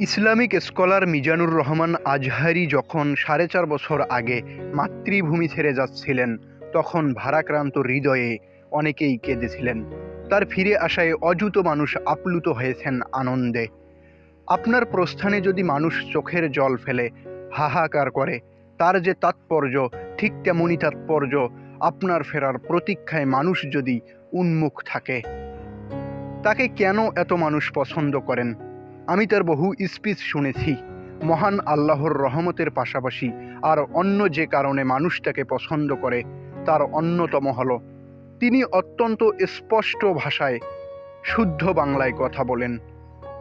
Islamic scholar Mizanur Rahman Azhari যখন সাড়ে চার বছর আগে মাতৃভূমি ছেড়ে যাচ্ছিলেন, তখন ভারাক্রান্ত হৃদয়ে অনেকেই কেঁদেছিলেন। তার ফিরে আসায় অযুত মানুষ আপ্লুত হয়েছেন আনন্দে। আপনার প্রস্থানে যদি মানুষ চোখের জল ফেলে, হাহাকার করে, তার যে তাৎপর্য, ঠিক তেমনই তাৎপর্য, আপনার ফেরার প্রতীক্ষায় মানুষ যদি উন্মুখ থাকে, তাকে কেন এত মানুষ পছন্দ করেন? আমি তার বহু স্পিচ শুনেছি। মহান আল্লাহর রহমতের পাশাপাশি আর অন্য যে কারণে মানুষ তাকে পছন্দ করে, তার অন্যতম হল, তিনি অত্যন্ত স্পষ্ট ভাষায় শুদ্ধ বাংলায় কথা বলেন।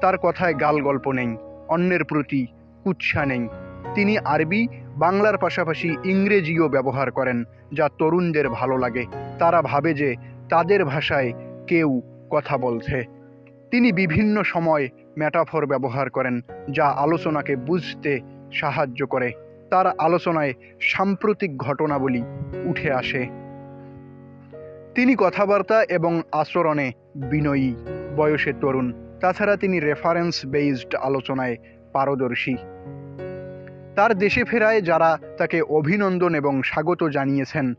তার কথায় গাল গল্প নেই, অন্যের প্রতি কুৎসা নেই। তিনি আরবি, বাংলার পাশাপাশি ইংরেজিও ব্যবহার করেন, যা তরুণদের ভালো লাগে। তারা ভাবে যে তাদের ভাষায় কেউ কথা বলছে। তিনি বিভিন্ন সময় মেটাফর ব্যবহার করেন, যা আলোচনাকে বুঝতে সাহায্য করে। তার আলোচনায় সাম্প্রতিক ঘটনাবলী উঠে আসে। তিনি কথাবার্তা এবং আচরণে বিনয়ী, বয়সে তরুণ। তাছাড়া তিনি রেফারেন্স বেসড আলোচনায় পারদর্শী। তার দেশে ফেরায় যারা তাকে অভিনন্দন এবং স্বাগত জানিয়েছেন,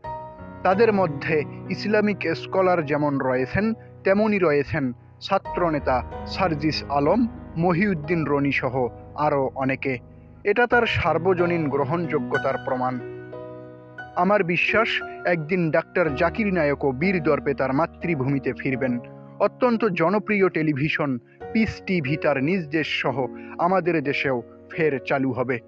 তাদের মধ্যে ইসলামিক স্কলার যেমন রয়েছেন, তেমনই রয়েছেন ছাত্রনেতা সার্জিস আলম, মহিউদ্দিন রনি সহ আরও অনেকে। এটা তার সার্বজনীন গ্রহণযোগ্যতার প্রমাণ। আমার বিশ্বাস, একদিন ডাক্তার জাকির নায়কও বীর দর্পে তার মাতৃভূমিতে ফিরবেন। অত্যন্ত জনপ্রিয় টেলিভিশন পিস টিভি তার নিজ দেশ সহ আমাদের দেশেও ফের চালু হবে।